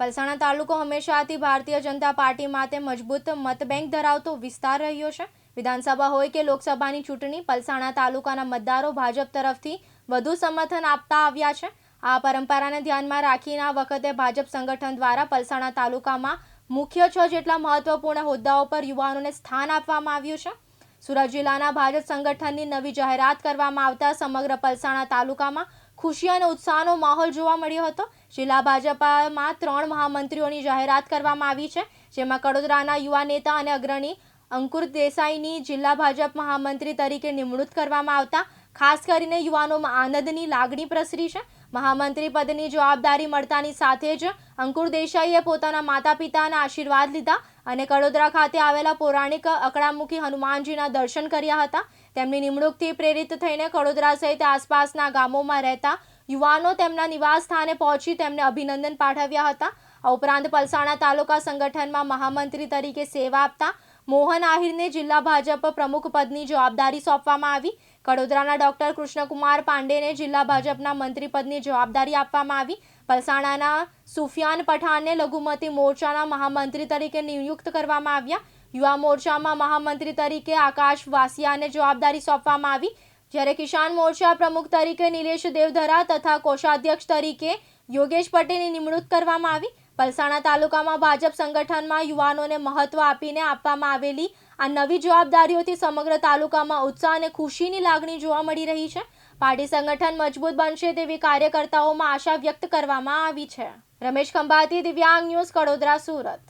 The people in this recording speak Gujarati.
પલસાણા તાલુકો હંમેશાથી ભારતીય જનતા પાર્ટી માટે મજબૂત મતબેંક ધરાવતો વિસ્તાર રહ્યો છે. વિધાનસભા હોય કે લોકસભાની ચૂંટણી, પલસાણા તાલુકાના મતદારો ભાજપ તરફથી વધુ સમર્થન આપતા આવ્યા છે. આ પરંપરાને ધ્યાનમાં રાખીને આ વખતે ભાજપ સંગઠન દ્વારા પલસાણા તાલુકામાં મુખ્ય છ જેટલા મહત્વપૂર્ણ હોદ્દાઓ પર યુવાનોને સ્થાન આપવામાં આવ્યું છે. સુરત જિલ્લાના ભાજપ સંગઠનની નવી જાહેરાત કરવામાં આવતા સમગ્ર પલસાણા તાલુકામાં ખુશી અને ઉત્સાહનો માહોલ જોવા મળ્યો હતો. જિલ્લા ભાજપમાં ત્રણ મહામંત્રીઓની જાહેરાત કરવામાં આવી છે, જેમાં કડોદરાના યુવા નેતા અને અગ્રણી અંકુર દેસાઈની જિલ્લા ભાજપ મહામંત્રી તરીકે નિમણૂક કરવામાં આવતા, ખાસ કરીને યુવાનોમાં આનંદની લાગણી પ્રસરી છે. મહામંત્રી પદની જવાબદારી મળતાની સાથે જ અંકુર દેસાઈએ પોતાના માતા પિતાના આશીર્વાદ લીધા અને કડોદરા ખાતે આવેલા પૌરાણિક અકળામુખી હનુમાનજીના દર્શન કર્યા હતા. તેમની નિમણૂકથી પ્રેરિત થઈને કડોદરા સહિત આસપાસના ગામોમાં રહેતા યુવાનો તેમના નિવાસ સ્થાને પહોંચી તેમને અભિનંદન પાઠવ્યા હતા. આ ઉપરાંત પલસાણા તાલુકા સંગઠનમાં મહામંત્રી તરીકે સેવા આપતા મોહન આહિરને જિલ્લા ભાજપ પ્રમુખ પદની જવાબદારી સોંપવામાં આવી. કડોદરાના ડોક્ટર કૃષ્ણકુમાર પાંડેને જિલ્લા ભાજપના મંત્રી પદની જવાબદારી આપવામાં આવી. પલસાણાના સુફિયાન પઠાણને લઘુમતી મોરચાના મહામંત્રી તરીકે નિયુક્ત કરવામાં આવ્યા. યુવા મોરચામાં મહામંત્રી તરીકે આકાશ વાસિયાને જવાબદારી સોંપવામાં આવી. જ્યારે કિસાન મોરચા પ્રમુખ તરીકે નિલેશ દેવધરા તથા કોષાધ્યક્ષ તરીકે યોગેશ પટેલની નિમણૂક કરવામાં આવી. પલસાણા તાલુકામાં ભાજપ સંગઠનમાં યુવાનોને મહત્વ આપીને આપવામાં આવેલી આ નવી જવાબદારીઓથી સમગ્ર તાલુકામાં ઉત્સાહ અને ખુશીની લાગણી જોવા મળી રહી છે. પાર્ટી સંગઠન મજબૂત બનશે તેવી કાર્યકર્તાઓમાં આશા વ્યક્ત કરવામાં આવી છે. રમેશ ખંભાતી, દિવ્યાંગ ન્યૂઝ કડોદરા સુરત.